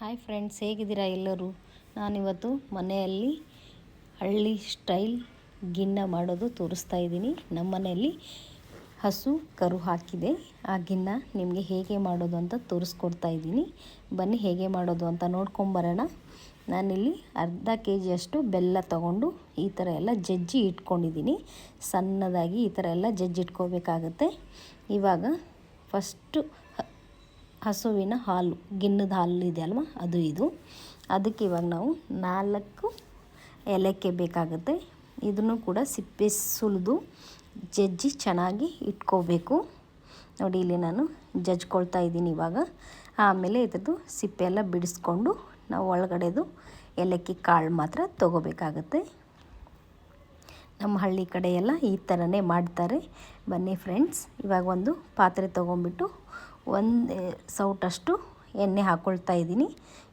Hi friends ಹೇಗಿದ್ದೀರಾ ಎಲ್ಲರೂ? ನಾನಿವತ್ತು ಮನೆಯಲ್ಲಿ ಹಳ್ಳಿ ಸ್ಟೈಲ್ ಗಿನ್ನ ಮಾಡೋದು ತೋರಿಸ್ತಾ ಇದ್ದೀನಿ. ನಮ್ಮ ಮನೆಯಲ್ಲಿ ಹಸು ಕರು ಹಾಕಿದೆ. ಆ ಗಿನ್ನ ನಿಮಗೆ ಹೇಗೆ ಮಾಡೋದು ಅಂತ ತೋರಿಸ್ಕೊಡ್ತಾ ಇದ್ದೀನಿ. ಬನ್ನಿ ಹೇಗೆ ಮಾಡೋದು ಅಂತ ನೋಡ್ಕೊಂಬರೋಣ. ನಾನಿಲ್ಲಿ ಅರ್ಧ ಕೆ ಜಿಯಷ್ಟು ಬೆಲ್ಲ ತಗೊಂಡು ಈ ಥರ ಎಲ್ಲ ಜಜ್ಜಿ ಇಟ್ಕೊಂಡಿದ್ದೀನಿ. ಸಣ್ಣದಾಗಿ ಈ ಥರ ಎಲ್ಲ ಜಜ್ಜಿ ಇಟ್ಕೋಬೇಕಾಗತ್ತೆ. ಇವಾಗ ಫಸ್ಟು ಹಸುವಿನ ಹಾಲು, ಗಿಣ್ಣದ ಹಾಲು ಇದೆ ಅಲ್ವಾ? ಅದು ಇದು. ಅದಕ್ಕೆ ಇವಾಗ ನಾವು ನಾಲ್ಕು ಏಲಕ್ಕಿ ಬೇಕಾಗುತ್ತೆ. ಇದನ್ನು ಕೂಡ ಸಿಪ್ಪೆ ಸುಲಿದು ಜಜ್ಜಿ ಚೆನ್ನಾಗಿ ಇಟ್ಕೋಬೇಕು. ನೋಡಿ, ಇಲ್ಲಿ ನಾನು ಜಜ್ಕೊಳ್ತಾ ಇದ್ದೀನಿ ಇವಾಗ. ಆಮೇಲೆ ಇದ್ರದ್ದು ಸಿಪ್ಪೆ ಎಲ್ಲ ಬಿಡಿಸ್ಕೊಂಡು ನಾವು ಒಳಗಡೆದು ಏಲಕ್ಕಿ ಕಾಳು ಮಾತ್ರ ತೊಗೋಬೇಕಾಗತ್ತೆ. ನಮ್ಮ ಹಳ್ಳಿ ಕಡೆ ಈ ಥರನೇ ಮಾಡ್ತಾರೆ. ಬನ್ನಿ ಫ್ರೆಂಡ್ಸ್ ಇವಾಗ ಒಂದು ಪಾತ್ರೆ ತೊಗೊಂಬಿಟ್ಟು ಒಂದು ಸೌಟಷ್ಟು ಎಣ್ಣೆ ಹಾಕ್ಕೊಳ್ತಾ ಇದ್ದೀನಿ.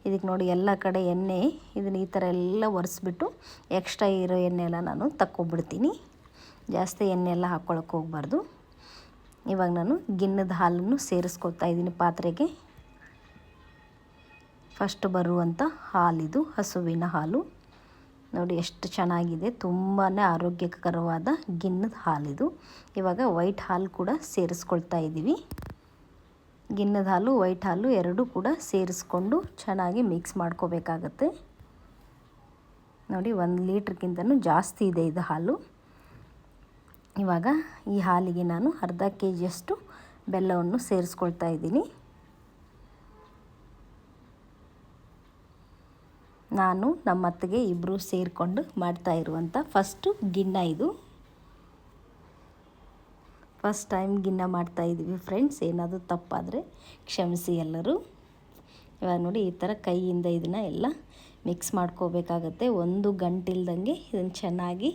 ಇದಕ್ಕೆ ನೋಡಿ ಎಲ್ಲ ಕಡೆ ಎಣ್ಣೆ ಇದನ್ನು ಈ ಥರ ಎಲ್ಲ ಒರೆಸ್ಬಿಟ್ಟು ಎಕ್ಸ್ಟ್ರಾ ಇರೋ ಎಣ್ಣೆ ಎಲ್ಲ ನಾನು ತಕ್ಕೊಬಿಡ್ತೀನಿ. ಜಾಸ್ತಿ ಎಣ್ಣೆ ಎಲ್ಲ ಹಾಕ್ಕೊಳಕ್ಕೆ ಹೋಗ್ಬಾರ್ದು. ಇವಾಗ ನಾನು ಗಿನ್ನದ ಹಾಲನ್ನು ಸೇರಿಸ್ಕೊಳ್ತಾ ಇದ್ದೀನಿ ಪಾತ್ರೆಗೆ. ಫಸ್ಟ್ ಬರುವಂಥ ಹಾಲಿದು ಹಸುವಿನ ಹಾಲು. ನೋಡಿ ಎಷ್ಟು ಚೆನ್ನಾಗಿದೆ ತುಂಬಾ ಆರೋಗ್ಯಕರವಾದ ಗಿನ್ನದ ಹಾಲಿದು. ಇವಾಗ ವೈಟ್ ಹಾಲು ಕೂಡ ಸೇರಿಸ್ಕೊಳ್ತಾ ಇದ್ದೀವಿ. ಗಿನ್ನದ ಹಾಲು, ವೈಟ್ ಹಾಲು ಎರಡೂ ಕೂಡ ಸೇರಿಸ್ಕೊಂಡು ಚೆನ್ನಾಗಿ ಮಿಕ್ಸ್ ಮಾಡ್ಕೋಬೇಕಾಗತ್ತೆ. ನೋಡಿ, ಒಂದು ಲೀಟ್ರ್ಗಿಂತನೂ ಜಾಸ್ತಿ ಇದೆ ಇದು ಹಾಲು. ಇವಾಗ ಈ ಹಾಲಿಗೆ ನಾನು ಅರ್ಧ ಕೆ ಜಿಯಷ್ಟು ಬೆಲ್ಲವನ್ನು ಸೇರಿಸ್ಕೊಳ್ತಾ ಇದ್ದೀನಿ. ನಾನು ನಮ್ಮ ಅತ್ತಿಗೆ ಇಬ್ಬರು ಸೇರಿಕೊಂಡು ಮಾಡ್ತಾ ಇರುವಂಥ ಫಸ್ಟು ಗಿಣ್ಣ ಇದು. ಫಸ್ಟ್ ಟೈಮ್ ಗಿನ್ನ ಮಾಡ್ತಾಯಿದ್ದೀವಿ ಫ್ರೆಂಡ್ಸ್. ಏನಾದರೂ ತಪ್ಪಾದರೆ ಕ್ಷಮಿಸಿ ಎಲ್ಲರೂ. ಇವಾಗ ನೋಡಿ ಈ ಥರ ಕೈಯಿಂದ ಇದನ್ನು ಎಲ್ಲ ಮಿಕ್ಸ್ ಮಾಡ್ಕೋಬೇಕಾಗತ್ತೆ. ಒಂದು ಗಂಟಿಲ್ದಂಗೆ ಇದನ್ನು ಚೆನ್ನಾಗಿ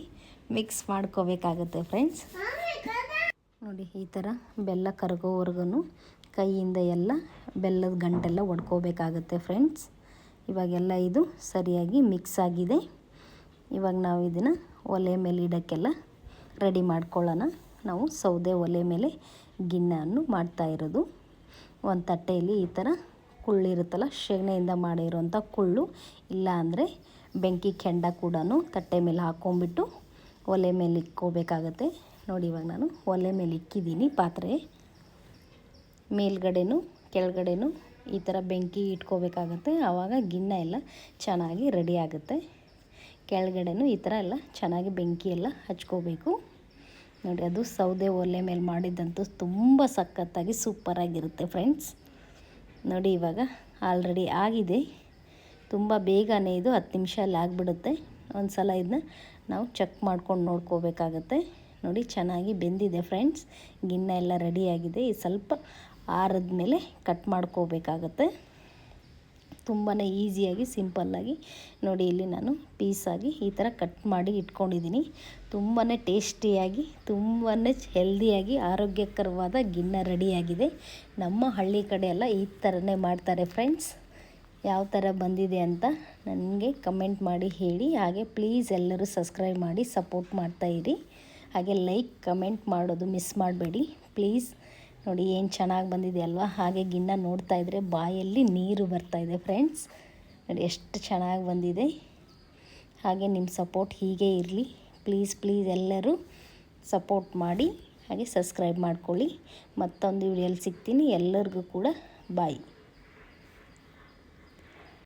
ಮಿಕ್ಸ್ ಮಾಡ್ಕೋಬೇಕಾಗತ್ತೆ ಫ್ರೆಂಡ್ಸ್. ನೋಡಿ ಈ ಥರ ಬೆಲ್ಲ ಕರಗೋವರೆಗೂ ಕೈಯಿಂದ ಎಲ್ಲ ಬೆಲ್ಲದ ಗಂಟೆಲ್ಲ ಒಡ್ಕೋಬೇಕಾಗತ್ತೆ ಫ್ರೆಂಡ್ಸ್. ಇವಾಗೆಲ್ಲ ಇದು ಸರಿಯಾಗಿ ಮಿಕ್ಸ್ ಆಗಿದೆ. ಇವಾಗ ನಾವು ಇದನ್ನು ಒಲೆ ಮೇಲೆ ಇಡೋಕ್ಕೆಲ್ಲ ರೆಡಿ ಮಾಡ್ಕೊಳ್ಳೋಣ. ನಾವು ಸೌದೆ ಒಲೆ ಮೇಲೆ ಗಿಣ್ಣನ್ನು ಮಾಡ್ತಾ ಇರೋದು. ಒಂದು ತಟ್ಟೆಯಲ್ಲಿ ಈ ಥರ ಕುಳ್ಳಿರುತ್ತಲ್ಲ ಶೆಗಣೆಯಿಂದ ಮಾಡಿರುವಂಥ ಕುಳ್ಳು. ಇಲ್ಲ ಅಂದರೆ ಬೆಂಕಿ ಕೆಂಡ ಕೂಡ ತಟ್ಟೆ ಮೇಲೆ ಹಾಕ್ಕೊಂಬಿಟ್ಟು ಒಲೆ ಮೇಲೆ ಇಕ್ಕೋಬೇಕಾಗತ್ತೆ. ನೋಡಿ ಇವಾಗ ನಾನು ಒಲೆ ಮೇಲೆ ಇಕ್ಕಿದ್ದೀನಿ ಪಾತ್ರೆ. ಮೇಲ್ಗಡೆನೂ ಕೆಳಗಡೆನೂ ಈ ಥರ ಬೆಂಕಿ ಇಟ್ಕೋಬೇಕಾಗತ್ತೆ. ಆವಾಗ ಗಿಣ್ಣ ಎಲ್ಲ ಚೆನ್ನಾಗಿ ರೆಡಿ ಆಗುತ್ತೆ. ಕೆಳಗಡೆನೂ ಈ ಥರ ಎಲ್ಲ ಚೆನ್ನಾಗಿ ಬೆಂಕಿ ಎಲ್ಲ ಹಚ್ಕೋಬೇಕು. ನೋಡಿ, ಅದು ಸೌದೆ ಒಲೆ ಮೇಲೆ ಮಾಡಿದ್ದಂತೂ ತುಂಬ ಸಖತ್ತಾಗಿ ಸೂಪರಾಗಿರುತ್ತೆ ಫ್ರೆಂಡ್ಸ್ ನೋಡಿ, ಇವಾಗ ಆಲ್ರೆಡಿ ಆಗಿದೆ. ತುಂಬ ಬೇಗನೆ ಇದು ಹತ್ತು ನಿಮಿಷಲ್ಲಿ ಆಗಿಬಿಡುತ್ತೆ. ಒಂದು ಸಲ ಇದನ್ನ ನಾವು ಚೆಕ್ ಮಾಡ್ಕೊಂಡು ನೋಡ್ಕೋಬೇಕಾಗತ್ತೆ. ನೋಡಿ, ಚೆನ್ನಾಗಿ ಬೆಂದಿದೆ ಫ್ರೆಂಡ್ಸ್ ಗಿಣ್ಣ ಎಲ್ಲ ರೆಡಿಯಾಗಿದೆ ಈ ಸ್ವಲ್ಪ ಆರದ ಮೇಲೆ ಕಟ್ ಮಾಡ್ಕೋಬೇಕಾಗತ್ತೆ. ತುಂಬಾ ಈಸಿಯಾಗಿ, ಸಿಂಪಲ್ಲಾಗಿ ನೋಡಿ ಇಲ್ಲಿ ನಾನು ಪೀಸಾಗಿ ಈ ಥರ ಕಟ್ ಮಾಡಿ ಇಟ್ಕೊಂಡಿದ್ದೀನಿ. ತುಂಬಾ ಟೇಸ್ಟಿಯಾಗಿ ತುಂಬಾ ಹೆಲ್ದಿಯಾಗಿ, ಆರೋಗ್ಯಕರವಾದ ಗಿನ್ನ ರೆಡಿಯಾಗಿದೆ. ನಮ್ಮ ಹಳ್ಳಿ ಕಡೆ ಎಲ್ಲ ಈ ಥರನೇ ಮಾಡ್ತಾರೆ ಫ್ರೆಂಡ್ಸ್. ಯಾವ ಥರ ಬಂದಿದೆ ಅಂತ ನನಗೆ ಕಮೆಂಟ್ ಮಾಡಿ ಹೇಳಿ. ಹಾಗೆ ಪ್ಲೀಸ್ ಎಲ್ಲರೂ ಸಬ್ಸ್ಕ್ರೈಬ್ ಮಾಡಿ ಸಪೋರ್ಟ್ ಮಾಡ್ತಾಯಿರಿ ಹಾಗೆ ಲೈಕ್, ಕಮೆಂಟ್ ಮಾಡೋದು ಮಿಸ್ ಮಾಡಬೇಡಿ. ಪ್ಲೀಸ್ ನೋಡಿ, ಏನು ಚೆನ್ನಾಗಿ ಬಂದಿದೆ ಅಲ್ವಾ? ಹಾಗೆ ಗಿನ್ನ ನೋಡ್ತಾ ಇದ್ದರೆ ಬಾಯಲ್ಲಿ ನೀರು ಬರ್ತಾಯಿದೆ ಫ್ರೆಂಡ್ಸ್ ನೋಡಿ, ಎಷ್ಟು ಚೆನ್ನಾಗಿ ಬಂದಿದೆ. ಹಾಗೆ ನಿಮ್ಮ ಸಪೋರ್ಟ್ ಹೀಗೆ ಇರಲಿ. ಪ್ಲೀಸ್ ಪ್ಲೀಸ್ ಎಲ್ಲರೂ ಸಪೋರ್ಟ್ ಮಾಡಿ, ಹಾಗೆ ಸಬ್ಸ್ಕ್ರೈಬ್ ಮಾಡ್ಕೊಳ್ಳಿ. ಮತ್ತೊಂದು ವಿಡಿಯೋಲಿ ಸಿಗ್ತೀನಿ. ಎಲ್ಲರಿಗೂ ಕೂಡ ಬಾಯ್